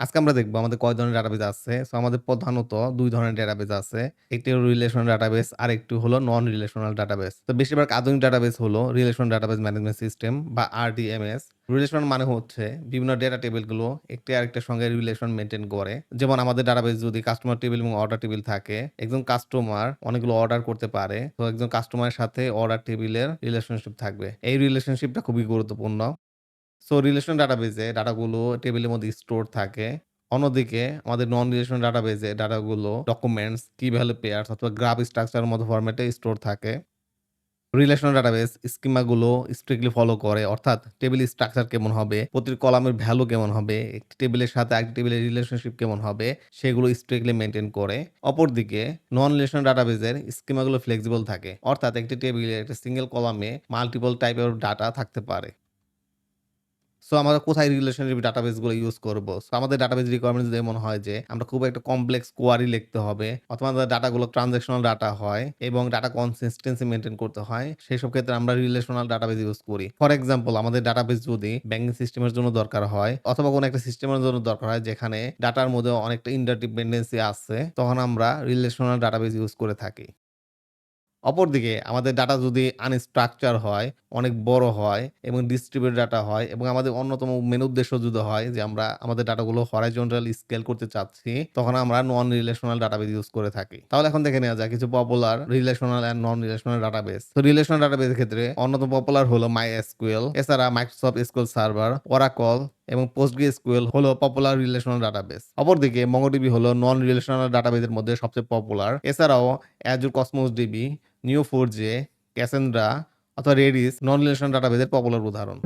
আজকে আমরা দেখব আমাদের কয় ধরনের ডাটাবেস আছে। সো আমাদের প্রধানত দুই ধরনের ডাটাবেস আছে। একটি হলো রিলেশনাল ডাটাবেস আরেকটি হলো নন রিলেশনাল ডাটাবেস। তো বেশিরভাগ আধুনিক ডাটাবেস হলো রিলেশনাল ডাটাবেস ম্যানেজমেন্ট সিস্টেম বা RDMS। রিলেশন মানে হচ্ছে বিভিন্ন ডেটা টেবিলগুলো একটি আরেকটার সঙ্গে রিলেশন মেনটেন করে। যেমন আমাদের ডাটাবেস যদি কাস্টমার টেবিল এবং অর্ডার টেবিল থাকে, একজন কাস্টমার অনেকগুলো অর্ডার করতে পারে। তো একজন কাস্টমারের সাথে অর্ডার টেবিলের রিলেশনশিপ থাকবে। এই রিলেশনশিপটা খুবই গুরুত্বপূর্ণ। সো রিলেশনাল ডাটাবেসে ডাটাগুলো টেবিলের মধ্যে স্টোর থাকে। অন্যদিকে আমাদের নন রিলেশনাল ডাটাবেসে ডাটাগুলো ডকুমেন্টস, কি ভ্যালু পেয়ার্স অথবা গ্রাফ স্ট্রাকচার এর মতো ফরম্যাটে স্টোর থাকে। রিলেশনাল ডাটাবেস স্কিমাগুলো স্ট্রিক্টলি ফলো করে। অর্থাৎ টেবিল স্ট্রাকচার কেমন হবে, প্রতিটি কলামের ভ্যালু কেমন হবে, একটি টেবিলের সাথে আরেকটি টেবিলের রিলেশনশিপ কেমন হবে, সেগুলো স্ট্রিক্টলি মেনটেন করে। অপরদিকে নন রিলেশনাল ডাটাবেসের স্কিমাগুলো ফ্লেক্সিবল থাকে। অর্থাৎ একটি টেবিলে একটা সিঙ্গেল কলামে মাল্টিপল টাইপের ডাটা থাকতে পারে। সো আমরা কোথায় রিলেশনশিপ ডাটাবেসগুলো ইউজ করব? সো আমাদের ডাটাবেস রিকোয়ারমেন্ট যদি এমন হয় যে আমরা খুব একটা কমপ্লেক্স কোয়ারি লিখতে হবে অথবা আমাদের ডাটাগুলো ট্রান্সেকশনাল ডাটা হয় এবং ডাটা কনসিস্টেন্সি মেনটেন করতে হয়, সেসব ক্ষেত্রে আমরা রিলেশনাল ডাটাবেস ইউজ করি। ফর এক্সাম্পল আমাদের ডাটাবেস যদি ব্যাংকিং সিস্টেমের জন্য দরকার হয় অথবা কোনো একটা সিস্টেমের জন্য দরকার হয় যেখানে ডাটার মধ্যে অনেকটা ইন্টারডিপেন্ডেন্সি আছে, তখন আমরা রিলেশনাল ডাটাবেস ইউজ করে থাকি। অপরদিকে আমাদের ডাটা যদি আনস্ট্রাকচার হয়, অনেক বড় হয় এবং ডিস্ট্রিবিউট ডাটা হয় এবং আমাদের অন্যতম মেন উদ্দেশ্য যদি হয় যে আমরা আমাদের ডাটাগুলো হরাইজন্টালি স্কেল করতে চাচ্ছি, তখন আমরা নন রিলেশনাল ডাটাবেস ইউজ করে থাকি। তাহলে এখন দেখে নেওয়া যায় কিছু popular relational and non relational database. তো রিলেশনাল ডাটাবেসের ক্ষেত্রে অন্যতম পপুলার হলো MySQL এছাড়া মাইক্রোসফট SQL সার্ভার, Oracle এবং PostgreSQL হলো পপুলার রিলেশনাল ডাটাবেস। অপরদিকে MongoDB হলো নন রিলেশনাল ডাটাবেসের মধ্যে সবচেয়ে পপুলার। এছাড়াও Azure Cosmos DB, Neo4j, Cassandra অথবা রেডিস নন রিলেশন ডাটাবেজের পপুলার উদাহরণ।